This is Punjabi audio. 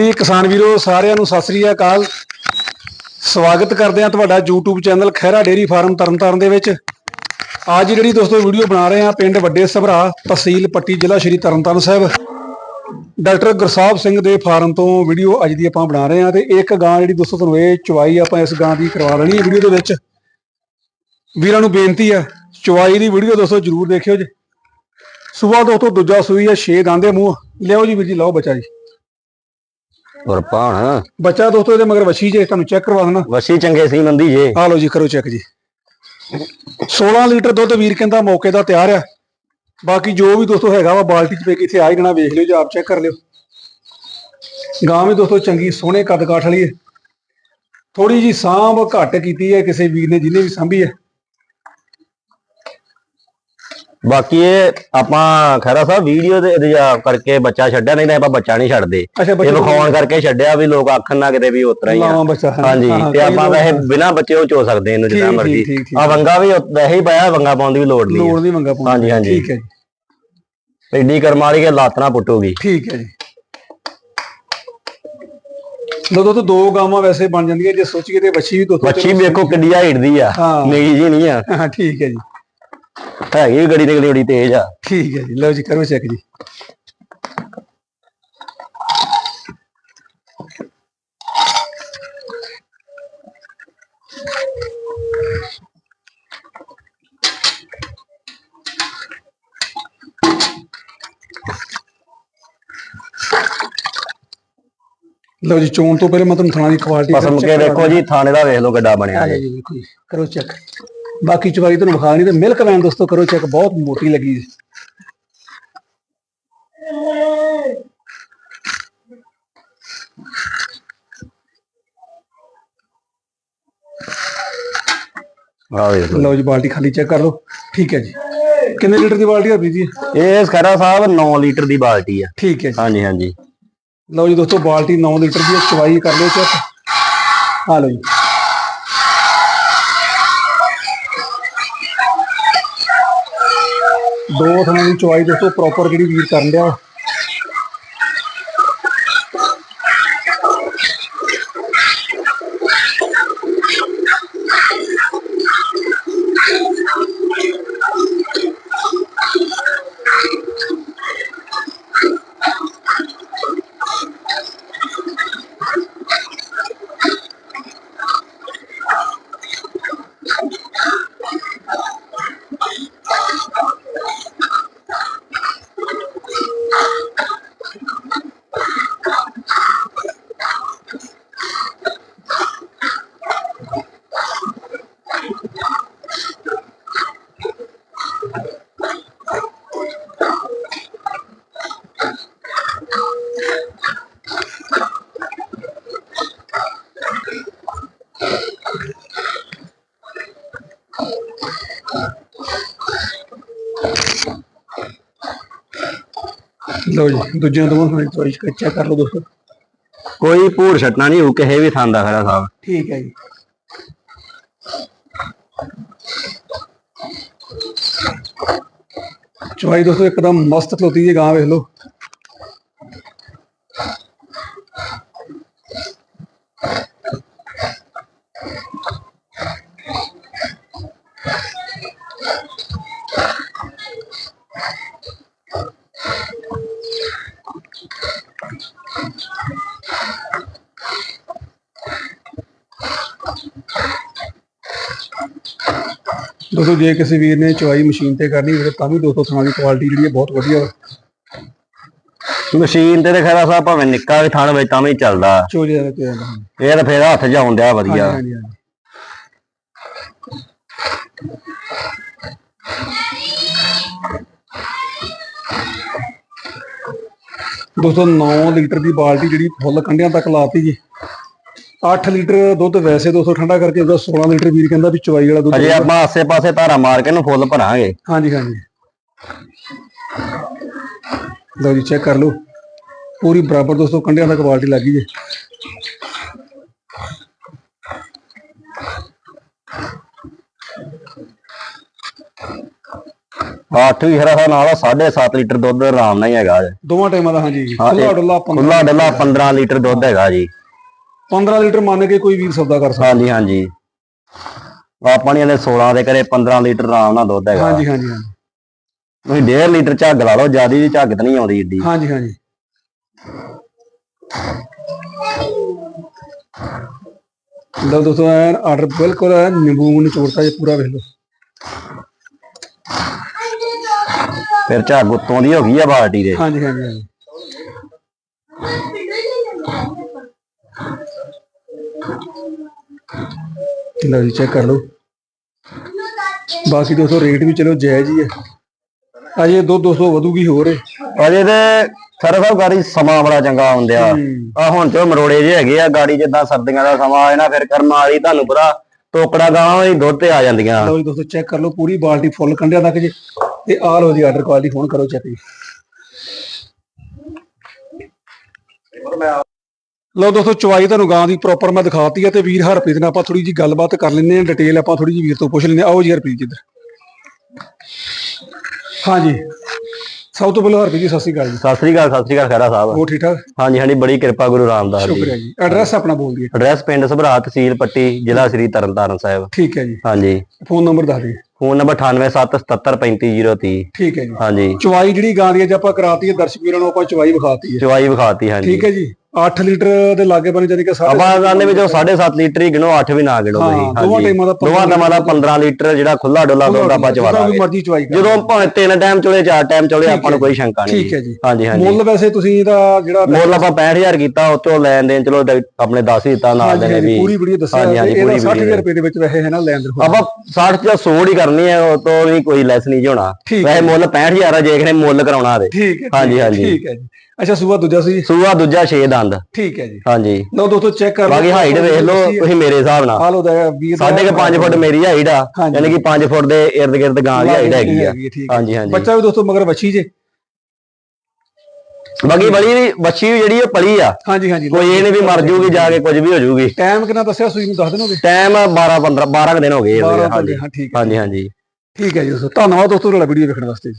ਜੀ ਕਿਸਾਨ ਵੀਰੋ ਸਾਰਿਆਂ ਨੂੰ ਸਤਿ ਸ੍ਰੀ ਅਕਾਲ। ਸਵਾਗਤ ਕਰਦੇ ਹਾਂ ਤੁਹਾਡਾ YouTube channel Khaira dairy farm Tarn Taran ਦੇ ਵਿੱਚ। ਅੱਜ ਜਿਹੜੀ ਦੋਸਤੋ ਵੀਡੀਓ ਬਣਾ ਰਹੇ ਹਾਂ ਪਿੰਡ ਵੱਡੇ ਸਭਰਾ ਤਹਿਸੀਲ ਪੱਟੀ ਜ਼ਿਲ੍ਹਾ ਸ਼੍ਰੀ ਤਰਨਤਾਰਨ ਸਾਹਿਬ। ਡਾਕਟਰ ਗੁਰਸਾਹਿਬ ਸਿੰਘ ਦੇ ਫਾਰਮ ਤੋਂ ਵੀਡੀਓ ਅੱਜ ਦੀ ਆਪਾਂ ਬਣਾ ਰਹੇ ਹਾਂ ਤੇ ਇੱਕ ਗਾਂ ਜਿਹੜੀ ਦੋਸਤੋ ਤੁਹਾਨੂੰ ਇਹ ਚਵਾਈ ਆਪਾਂ ਇਸ ਗਾਂ ਦੀ ਕਰਵਾ ਲੈਣੀ ਹੈ ਵੀਡੀਓ ਦੇ ਵਿੱਚ। ਵੀਰਾਂ ਨੂੰ ਬੇਨਤੀ ਆ ਚਵਾਈ ਦੀ ਵੀਡੀਓ ਦੋਸਤੋ ਜਰੂਰ ਦੇਖਿਓ ਜੀ। ਸਵੇਰ ਦੋਸਤੋ ਦੂਜਾ ਸੂਈ ਹੈ 6 ਦੰਦੇ ਮੂੰਹ। ਲਿਆਓ ਜੀ ਵੀਰ ਜੀ, ਲਓ ਬੱਚਾ ਜੀ। ਔਰ ਭਾਣ ਬੱਚਾ ਦੋਸਤੋ ਇਹਦੇ ਮਗਰ ਵਸ਼ੀ ਜੇ ਤੁਹਾਨੂੰ ਚੈੱਕ ਕਰਵਾ ਦੇਣਾ। ਵਸੀ ਚੰਗੇ ਸੀ ਮੰਦੀ ਜੇ। ਆ ਲਓ ਜੀ ਕਰੋ ਚੈੱਕ ਜੀ। 16 ਲੀਟਰ ਦੁੱਧ ਵੀਰ ਕਹਿੰਦਾ ਮੌਕੇ ਦਾ ਤਿਆਰ ਆ। ਬਾਕੀ ਜੋ ਵੀ ਦੋਸਤੋ ਹੈਗਾ ਵਾ ਬਾਲਟੀ ਚ ਪੇ ਕੇ ਇੱਥੇ ਆ ਹੀ ਜਣਾ ਵੇਖ ਲਿਓ ਜੀ ਆਪ ਚੈੱਕ ਕਰ ਲਿਓ। ਗਾਂ ਵੀ ਦੋਸਤੋ ਚੰਗੀ ਸੋਹਣੇ ਕੱਦ ਕਾਠ ਵਾਲੀ ਹੈ ਥੋੜੀ ਜੀ ਸਾਂਭ ਘੱਟ ਕੀਤੀ ਹੈ ਕਿਸੇ ਵੀਰ ਨੇ ਜਿਹਨੇ ਵੀ ਸਾਂਭੀ ਹੈ। ਬਾਕੀ ਇਹ ਆਪਾਂ ਖੈਰਾ ਸਾਹਿਬ ਵੀਡੀਓ ਦੇ ਜਾ ਕਰਕੇ ਬੱਚਾ ਛੱਡਿਆ ਨਹੀਂ ਤਾਂ ਆਪਾਂ ਬੱਚਾ ਨਹੀਂ ਛੱਡਦੇ। ਅੱਛਾ ਇਹ ਵਿਖਾਉਣ ਕਰਕੇ ਛੱਡਿਆ ਵੀ ਲੋਕ ਆਖਣ ਨਾ ਕਿਤੇ ਵੀ ਉਤਰਾ ਹੀ ਆ। ਲਾਵਾਂ ਬੱਚਾ ਹਾਂ, ਹਾਂਜੀ ਹਾਂ, ਤੇ ਕਈ ਆਪਾਂ ਲੋਕ- ਵੈਸੇ ਬਿਨਾ ਬੱਚੇ ਉਹ ਚੋ ਸਕਦੇ ਇਹਨੂੰ ਜਿੱਦਾਂ ਠੀਕ, ਮਰਜ਼ੀ। ਠੀਕ, ਠੀਕ, ਆ ਵੰਗਾ ਵੀ ਉਹ- ਵੈਸੇ ਹੀ ਪਾਇਆ ਵੰਗਾ ਪਾਉਣ ਦੀ ਵੀ ਲੋੜ ਨਹੀਂ ਲੋੜ ਨਹੀਂ ਮੰਗਾ ਪਾਉਣ ਹਾਂਜੀ। ਹਾਂਜੀ। ਠੀਕ ਹੈ ਜੀ। ਐਡੀ ਕਰਮ ਵਾਲੀ ਕੇ ਲਾਤਨਾ ਪੁੱਟੂਗੀ। ਠੀਕ ਹੈ ਜੀ। ਦੋ ਦੋ ਦੋ ਗਾਵਾਂ ਵੈਸੇ ਬਣ ਜਾਂਦੀਆਂ ਜੇ ਸੋਚੀਏ ਤੇ ਵੱਛੀ ਵੀ ਦੋ ਬੱਚੀ ਵੇਖੋ ਕਿੱਡੀ ਹਾਈਟ ਦੀ ਆ। ਹਾਂ। ਜੀ ਨਹੀਂ ਆ। ਹਾਂ ਠੀਕ ਹੈ ਜੀ। ਹੈਗੀ ਗੜੀ ਨਿਕਲੀ ਬੜੀ ਤੇਜ਼ ਆ। ਠੀਕ ਹੈ ਜੀ ਲਓ ਜੀ ਕਰੋ ਚੈੱਕ ਜੀ। ਲਓ ਜੀ ਚੋਣ ਤੋਂ ਪਹਿਲੇ ਮੈਂ ਤੁਹਾਨੂੰ ਥਾਣਾ ਦੀ ਕੁਆਲਿਟੀ ਕੇ ਦੇਖੋ ਜੀ ਥਾਣੇ ਦਾ ਵੇਖ ਲਓ ਕਿੱਡਾ ਬਣਿਆ ਜੇ। ਜੀ ਕਰੋ ਚੈੱਕ ਬਾਕੀ ਚਵਾਈ ਤੁਹਾਨੂੰ ਵਿਖਾ ਨਹੀਂ ਤੇ ਮਿਲਕ ਵੈਨ ਦੋਸਤੋ ਕਰੋ ਚੈੱਕ ਬਹੁਤ ਮੋਟੀ ਲੱਗੀ ਜੀ ਵੇਖ ਲਓ। ਲਓ ਜੀ ਬਾਲਟੀ ਖਾਲੀ ਚੈੱਕ ਕਰ ਲਓ। ਠੀਕ ਹੈ ਜੀ। ਕਿੰਨੇ ਲੀਟਰ ਦੀ ਬਾਲਟੀ ਆ ਵੀਰ ਜੀ? ਇਹ ਖੈਰਾ ਸਾਹਿਬ 9 ਲੀਟਰ ਦੀ ਬਾਲਟੀ ਆ। ਠੀਕ ਹੈ ਜੀ। ਹਾਂਜੀ ਹਾਂਜੀ। ਲਓ ਜੀ ਦੋਸਤੋ ਬਾਲਟੀ 9 ਲੀਟਰ ਦੀ ਹੈ ਚਵਾਈ ਕਰ ਲਿਓ ਚੈੱਕ ਆ ਲਓ ਜੀ। ਦੋ ਥਾਂ ਦੀ ਚਵਾਈ ਦੋਸਤੋ ਪ੍ਰੋਪਰ ਜਿਹੜੀ ਵੀਰ ਕਰਨ ਡਿਆ ਲਓ ਜੀ ਦੂਜਿਆਂ ਥਾਂ ਦੀ ਚਵਾਈ ਚੈੱਕ ਕਰ ਲਓ ਦੋਸਤੋ। ਕੋਈ ਭੂਰ ਛਟਣਾ ਨਹੀਂ ਹੋ ਕਿਸੇ ਵੀ ਥਾਂ ਦਾ ਖਰਾ ਸਾਹਿਬ। ਠੀਕ ਹੈ ਜੀ। ਚਵਾਈ ਦੋਸਤੋ ਇੱਕਦਮ ਮਸਤ ਖਲੋਤੀ ਜੀ ਗਾਂ ਵੇਖ ਲਓ। ਦੋਸਤੋ ਜੇ ਕਿਸੇ ਵੀਰ ਨੇ ਚਵਾਈ ਮਸ਼ੀਨ ਤੇ ਕਰਨੀ ਹੋਵੇ ਤਾਂ ਵੀ ਦੋਸਤੋ ਥਾਂ ਦੀ ਕੁਆਲਿਟੀ ਜਿਹੜੀ ਹੈ ਬਹੁਤ ਵਧੀਆ। ਮਸ਼ੀਨ ਤੇ ਖਰਾ ਸਾਹਿਬ ਭਾਵੇਂ ਨਿੱਕਾ ਵੀ ਥਾਣ ਵਿੱਚ ਤਾਂ ਵੀ ਚੱਲਦਾ। ਤੇ ਇਹ ਤਾਂ ਫੇਰ ਹੱਥ ਜਾਉਣ ਡਿਆ ਵਧੀਆ। ਹਾਂਜੀ ਹਾਂਜੀ ਦੋਸਤੋ 9 ਲੀਟਰ ਦੀ ਬਾਲਟੀ ਜਿਹੜੀ ਫੁੱਲ ਕੰਡਿਆਂ ਤੱਕ ਲਾਤੀ ਜੀ। 8 ਲੀਟਰ ਦੁੱਧ ਵੈਸੇ 200 ਠੰਡਾ ਕਰਕੇ ਉਹਦਾ 16 ਲੀਟਰ ਵੀਰ ਕਹਿੰਦਾ ਵੀ ਚਵਾਈ ਵਾਲਾ ਦੁੱਧ ਅਜੇ ਆਪਾਂ ਆਸੇ ਪਾਸੇ ਧਾਰਾ ਮਾਰ ਕੇ ਨੂੰ ਫੁੱਲ ਭਰਾਂਗੇ। ਹਾਂਜੀ ਹਾਂਜੀ। ਲਓ ਜੀ ਚੈੱਕ ਕਰ ਲਓ। ਪੂਰੀ ਬਰਾਬਰ ਦੋਸਤੋ ਕੰਡਿਆਂ ਤੱਕ ਬਾਲਟੀ ਲੱਗੀ ਜੇ ਅੱਠ ਵੀ ਸਾਹਿਬ ਨਾਲ 7.5 ਲੀਟਰ ਦੁੱਧ ਆਰਾਮ ਨਾਲ ਹੀ ਹੈਗਾ। ਜੀ। ਦੋਵਾਂ ਟਾਈਮਾਂ ਦਾ ਹਾਂਜੀ। ਖੁੱਲਾ ਡੁੱਲਾ 15 ਖੁੱਲਾ ਡੱਲਾ 15 ਲੀਟਰ ਦੁੱਧ ਹੈਗਾ ਜੀ। 15 ਲੀਟਰ ਮੰਨ ਕੇ ਕੋਈ ਵੀਰ ਸੌਦਾ ਕਰ ਸਕਦਾ। ਹਾਂਜੀ ਹਾਂਜੀ। ਆਪਾਂ ਨੇ 16 ਦੇ ਕਰੇ 15 ਲੀਟਰ ਆਰਾਮ ਨਾਲ ਦੁੱਧ ਹੈਗਾ। ਹਾਂਜੀ ਹਾਂਜੀ ਹਾਂਜੀ। ਤੁਸੀਂ 1.5 ਲੀਟਰ ਝੱਗ ਲਾ ਲਓ ਜਿਆਦੀ ਵੀ ਝੱਗ ਤਾਂ ਨਹੀਂ ਆਉਂਦੀ ਏਡੀ। ਹਾਂਜੀ ਹਾਂਜੀ। ਲਓ ਦੋਸਤੋ ਐਨ ਆਰਡਰ ਬਿਲਕੁਲ ਐਨ ਨਿੰਬੂ ਨਿਚੋੜਤਾ ਜੇ ਪੂਰਾ ਵੇਖ ਲਓ। ਫਿਰ ਝੱਗ ਉੱਤੋਂ ਦੀ ਹੋ ਗਈ ਆ ਬਾਲਟੀ ਦੇ। ਹਾਂਜੀ ਹਾਂਜੀ ਹਾਂਜੀ। ਲਓ ਜੀ ਚੈੱਕ ਕਰ ਲਓ। ਬਾਕੀ ਦੋਸਤੋ ਰੇਟ ਵੀ ਚਲੋ ਜਾਇਜ਼ ਹੀ ਹੈ। ਅਜੇ ਦੋ 200 ਵਧੂਗੀ ਹੋਰ ਹੈ ਅਜੇ ਤੇ ਸਰ ਸਾਹਿਬ ਗਾੜੀ ਸਮਾਂ ਬੜਾ ਚੰਗਾ ਆਉਂਦਿਆ। ਹੂੰ। ਆ ਹੁਣ ਤੇ ਮਰੋੜੇ ਜੇ ਹੈਗੇ ਆ ਗਾੜੀ ਜਿੱਦਾਂ ਸਰਦੀਆਂ ਦਾ ਸਮਾਂ ਆਏ ਨਾ ਫਿਰ ਕਰਮਾਂ ਵਾਲੀ ਤੁਹਾਨੂੰ ਪਤਾ ਟੋਕੜਾ ਗਾਵਾਂ ਵੀ ਦੁੱਧ ਤੇ ਆ ਜਾਂਦੀਆਂ। ਲਓ ਜੀ ਦੋਸਤੋ ਚੈੱਕ ਕਰ ਲਓ ਪੂਰੀ ਬਾਲਟੀ ਫੁੱਲ ਕੰਡਿਆਂ ਤੱਕ ਜੀ। ਤੇ ਆ ਲਓ ਜੀ ਆਰਡਰ ਕੁਆਲਿਟੀ ਫੋਨ ਕਰੋ ਚੈੱਕ ਜੀ। ਲਓ ਦੋਸਤੋ ਚਵਾਈ ਤੁਹਾਨੂੰ ਗਾਂ ਦੀ ਪ੍ਰੋਪਰ ਮੈਂ ਦਿਖਾਤੀ ਹੈ ਤੇ ਵੀਰ ਹਰਪ੍ਰੀਤ ਨਾਲ ਆਪਾਂ ਥੋੜੀ ਜੀ ਗੱਲਬਾਤ ਕਰ ਲੈਂਦੇ ਹਾਂ ਡਿਟੇਲ ਆਪਾਂ ਥੋੜੀ ਜੀ ਵੀਰ ਤੋਂ ਪੁੱਛ ਲੈਂਦੇ ਆਓ ਜੀ ਹਰਪ੍ਰੀਤ ਜੀ ਇੱਧਰ। ਹਾਂਜੀ। ਸਭ ਤੋਂ ਪਹਿਲਾਂ ਹਰਪ੍ਰੀਤ ਜੀ ਸਤਿ ਸ਼੍ਰੀ ਅਕਾਲ ਜੀ। ਸਤਿ ਸ੍ਰੀ ਅਕਾਲ ਸਤਿ ਸ੍ਰੀ ਅਕਾਲ ਖੈਰਾ ਸਾਹਿਬ। ਹੋਰ ਠੀਕ ਠਾਕ? ਹਾਂਜੀ ਹਾਂਜੀ ਬੜੀ ਕਿਰਪਾ ਗੁਰੂ ਰਾਮਦਾਸ ਜੀ। ਸ਼ੁਕਰੀਆ ਜੀ। ਐਡਰੈਸ ਆਪਣਾ ਬੋਲ ਦਿਓ। ਐਡਰੈਸ ਪਿੰਡ ਸਭਰਾ ਤਹਿਸੀਲ ਪੱਟੀ ਜ਼ਿਲ੍ਹਾ ਸ੍ਰੀ ਤਰਨਤਾਰਨ ਸਾਹਿਬ। ਠੀਕ ਹੈ ਜੀ। ਹਾਂਜੀ। ਫੋਨ ਨੰਬਰ ਦੱਸ ਦਿਓ। ਫੋਨ ਨੰਬਰ 9877735030 ਠੀਕ ਹੈ ਜੀ। ਹਾਂਜੀ। ਚਵਾਈ ਜਿਹੜੀ ਗਾਂ ਦੀ ਅੱਜ ਆਪਾਂ ਕਰਾਤੀ ਹੈ ਦਰਸ਼ਕ ਵੀਰਾਂ ਨੂੰ ਆਪਾਂ ਚਵਾਈ ਵਿਖਾਤੀ ਹੈ। ਚਵਾਈ ਵਿਖਾਤੀ ਹਾਂਜੀ। ਠੀਕ ਹੈ ਜੀ। 8 ਲੀਟਰ ਦੇ ਲਾਗੇ ਬਣੇ ਜਾਨੀ ਕਿ ਸਾਢੇ ਆਪਾਂ ਗਾਣੇ ਵਿੱਚੋਂ 7.5 ਲੀਟਰ ਹੀ ਗਿਣੋ 8 ਵੀ ਨਾ ਗਿਣੋ ਹਾਂ, ਤੁਸੀਂ। ਦੋਵਾਂ ਟਾਈਮਾਂ ਦਾ ਦੋਵਾਂ ਟਾਈਮਾਂ ਦਾ 15 ਲੀਟਰ ਜਿਹੜਾ ਖੁੱਲਾ ਡੋਲਾ ਦੁੱਧ ਆਪਾਂ ਚਵਾ ਜਿੱਦਾਂ ਵੀ ਦਾਂਗੇ। ਮਰਜ਼ੀ ਚਵਾਈ ਕਰ। ਜਦੋਂ ਭਾਵੇਂ ਤਿੰਨ ਟਾਈਮ ਚੋਲੇ ਚਾਰ ਟਾਈਮ ਚੋਲੇ ਆਪਾਂ ਨੂੰ ਕੋਈ ਸ਼ੰਕਾ ਨਹੀਂ ਠੀਕ ਹੈ ਜੀ। ਹਾਂਜੀ ਹਾਂਜੀ। ਮੁੱਲ ਵੈਸੇ ਤੁਸੀਂ ਇਹਦਾ ਜਿਹੜਾ ਮੁੱਲ ਆਪਾਂ 65000 ਕੀਤਾ ਉਤੋਂ ਲੈਣ ਦੇਣ ਚਲੋ ਆਪਣੇ 10 ਹੀ ਦਿੱਤਾ ਨਾਲ ਦੇ ਨੇ ਹਾਂਜੀ, ਵੀ। ਪੂਰੀ ਵੀਡੀਓ ਦੱਸਿਆ ਹਾਂਜੀ, ਹਾਂਜੀ, ਇਹਦਾ ਪੂਰੀ 60000 video ਰੁਪਏ ਦੇ ਵਿੱਚ ਵੈਸੇ ਹੈ ਨਾ ਲੈਣ ਦੇ ਆਪਾਂ 60 ਜਾਂ 100 ਹੀ ਕਰਨੀ ਹੈ ਉਹ ਤੋਂ ਵੀ ਕੋਈ ਲੈਸ ਨਹੀਂ ਜੀ ਹੋਣਾ। ਠੀਕ ਵੈਸੇ ਮੁੱਲ 65000 ਆ ਜੇ ਕਿਸੇ ਨੇ ਮੁੱਲ ਕਰਾਉਣਾ ਤੇ ਠੀਕ ਹੈ ਹਾਂਜੀ, ਹੈ, ਹਾਂਜੀ। ਠੀਕ ਹੈ ਜੀ। ਅੱਛਾ ਸੂਆ ਦੂਜਾ ਸੀ? ਸੂਆ ਦੂਜਾ 6 ਦੰਦ। ਠੀਕ ਹੈ ਜੀ। ਹਾਂਜੀ। ਲਓ ਦੋਸਤੋ ਚੈੱਕ ਕਰ ਬਾਕੀ ਹਾਈਟ ਵੇਖ ਲਓ ਤੁਸੀਂ ਮੇਰੇ ਹਿਸਾਬ ਨਾਲ। ਹਾਲ ਉਹਦਾ ਵੀਰ ਸਾਢੇ ਕੇ 5 ਫੁੱਟ ਮੇਰੀ ਹਾਈਟ ਆ। ਯਾਨੀ ਕਿ 5 ਫੁੱਟ ਦੇ ਇਰਦ ਗਿਰਦ ਗਾਂ ਦੀ ਹਾਈਟ ਹੈਗੀ ਆ। ਹਾਂਜੀ ਹਾਂਜੀ। ਬੱਚਾ ਵੀ ਦੋਸਤੋ ਮਗਰ ਵੱਛੀ ਜੇ। ਬਾਕੀ ਬੜੀ ਵੀ ਬੱਚੀ ਜਿਹੜੀ ਉਹ ਪਲੀ ਆ। ਹਾਂਜੀ ਹਾਂਜੀ। ਕੋਈ ਇਹ ਨਹੀਂ ਵੀ ਮਰ ਜੂਗੀ ਜਾ ਕੇ ਕੁਝ ਵੀ ਹੋ ਜੂਗੀ। ਟਾਈਮ ਕਿੰਨਾ ਦੱਸਿਆ ਸੂਈ ਨੂੰ ਦੱਸ ਦੇਣੋਗੇ ਟਾਈਮ 12 15 12 ਕੁ ਦਿਨ ਹੋ ਗਏ ਆ 12 ਹਾਂਜੀ। ਹਾਂ ਠੀਕ ਹੈ ਹਾਂਜੀ ਹਾਂਜੀ। ਠੀਕ ਹੈ ਜੀ ਦੋਸਤੋ ਧੰਨਵਾਦ ਦੋਸਤੋ ਤੁਹਾਡਾ ਵੀਡੀਓ ਵੇਖਣ ਵਾਸਤੇ ਜੀ।